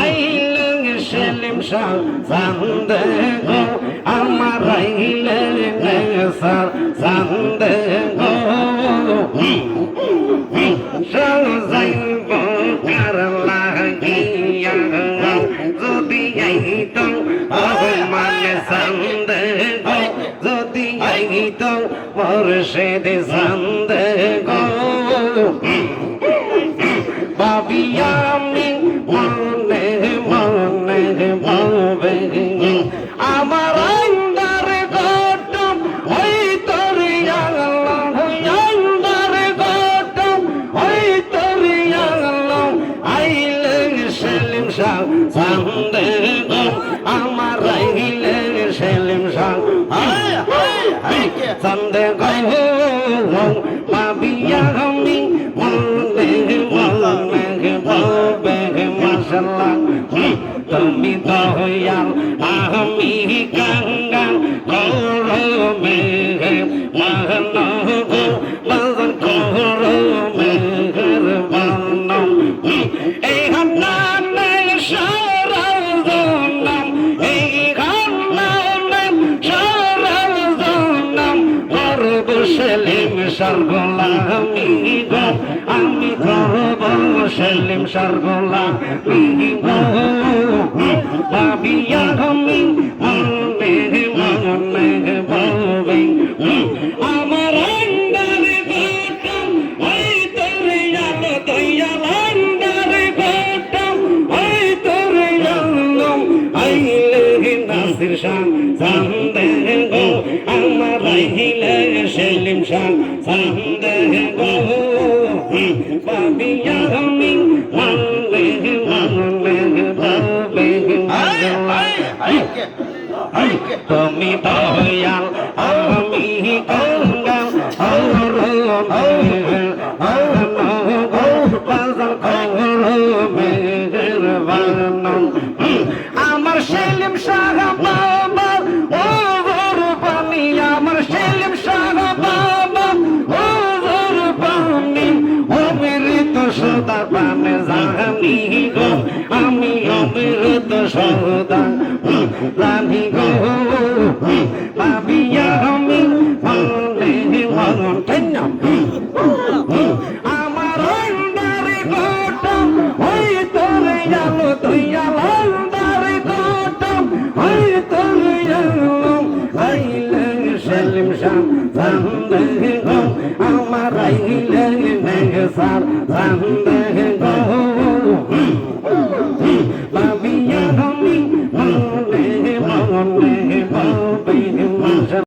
আইলে সেলিম শাহ চান্দে গো আমার আইলে নেসার চান্দে গো সাজাইব কার লাগিয়া, যদি আইত মানে চান্দে গো যদি আইত মুর্শিদ চান্দে গো ভাবি মনে মনে ভাবে আমার আন্দার গটম ওই তোর আল্লাহ আন্দার গটম ওই তোর আল্লাহ আইলে সেলিম শাহ চান্দে গো আমার আইলে সেলিম শাহ সেলিম সর্গলামি গো আমি করব সেলিম সর্গলামি গো ভাবিয়া আমি শাহ চান্দে গো পাবিয়া আমি মনে মনে ভাবে তুমি দয়াল আমি আমার সেলিম শাহ সদা জানি গো, আমি অমৃত সদা জানি গো। পাবিয়া আমি মনে মন কেন আমার অন্দারে গোটম ওই তোরে আলো, তুই আলান্দারে গোটম ওই তোরে আলো। আইলে সেলিম শাহ জানদে আমার আইলে নেগসার জানদে